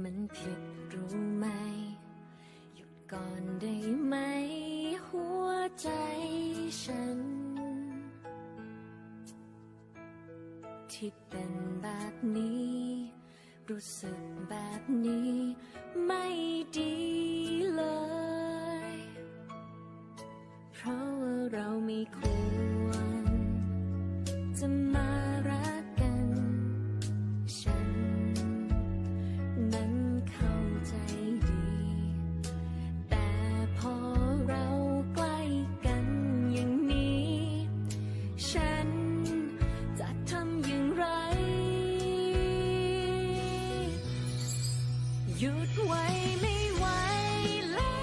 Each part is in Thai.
มันผิดรู้ไหม หยุดก่อนได้ไหม หัวใจฉัน ที่เป็นแบบนี้ รู้สึกแบบนี้ ไม่ดีเลย เพราะว่าเราไม่ควร ไม่ไหวแล้ว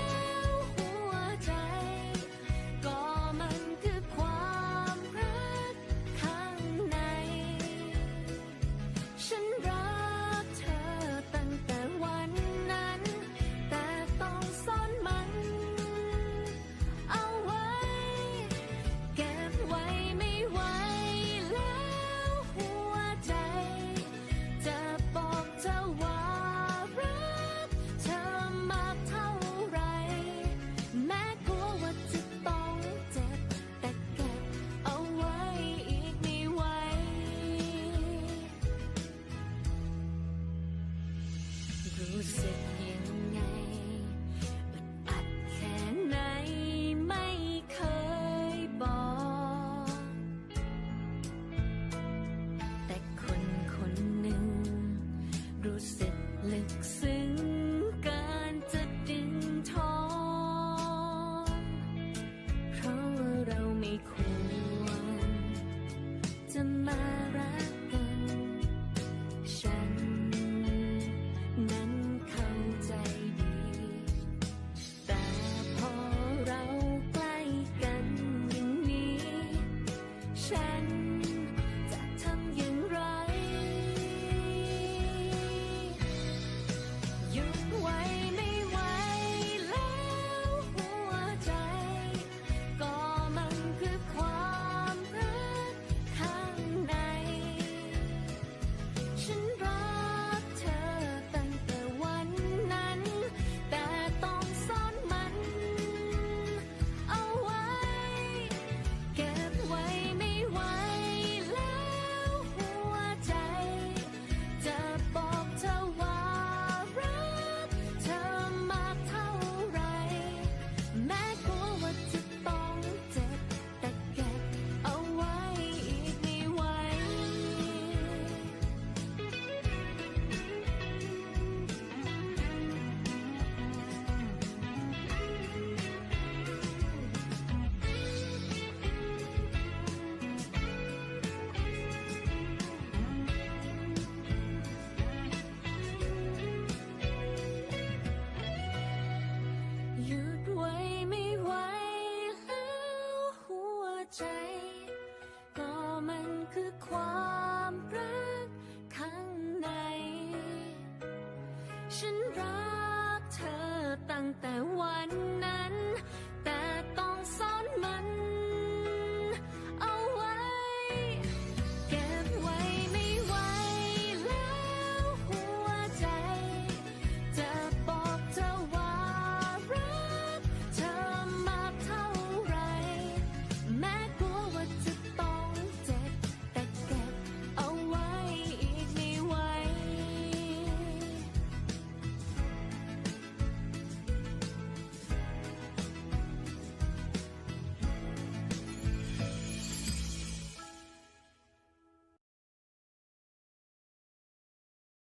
ความรักข้างใน ฉันรักเธอตั้งแต่วัน